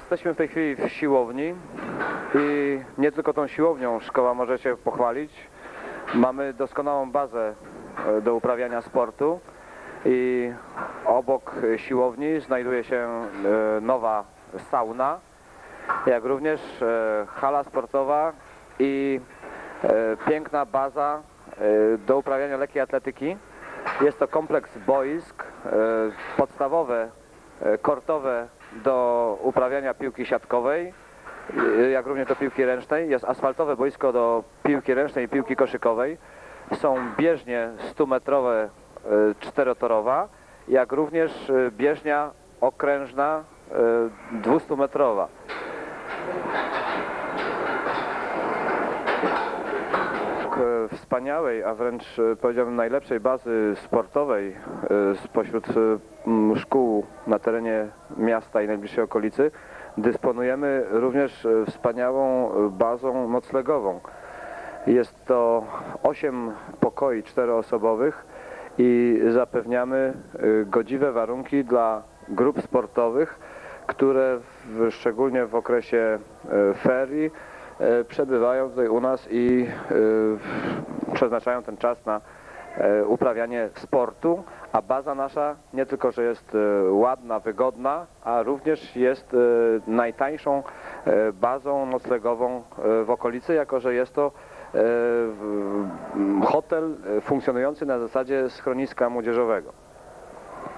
Jesteśmy w tej chwili w siłowni i nie tylko tą siłownią szkoła może się pochwalić. Mamy doskonałą bazę e, do uprawiania sportu i obok siłowni znajduje się e, nowa sauna, jak również e, hala sportowa i piękna baza do uprawiania lekkiej atletyki. Jest to kompleks boisk podstawowe, kortowe do uprawiania piłki siatkowej, e, jak również do piłki ręcznej. Jest asfaltowe boisko do piłki ręcznej i piłki koszykowej. Są bieżnie 100-metrowe, e, czterotorowa, jak również e, bieżnia okrężna e, 200-metrowa. Wspaniałej, a wręcz e, powiedziałbym najlepszej bazy sportowej e, spośród e, szkół na terenie miasta i najbliższej okolicy dysponujemy również e, wspaniałą e, bazą noclegową. Jest to 8 pokoi czteroosobowych i zapewniamy e, godziwe warunki dla grup sportowych, które w, szczególnie w okresie e, ferii e, przebywają tutaj u nas i e, przeznaczają ten czas na e, uprawianie sportu, a baza nasza nie tylko, że jest e, ładna, wygodna, a również jest e, najtańszą e, bazą noclegową e, w okolicy, jako że jest to e, hotel e, funkcjonujący na zasadzie schroniska młodzieżowego.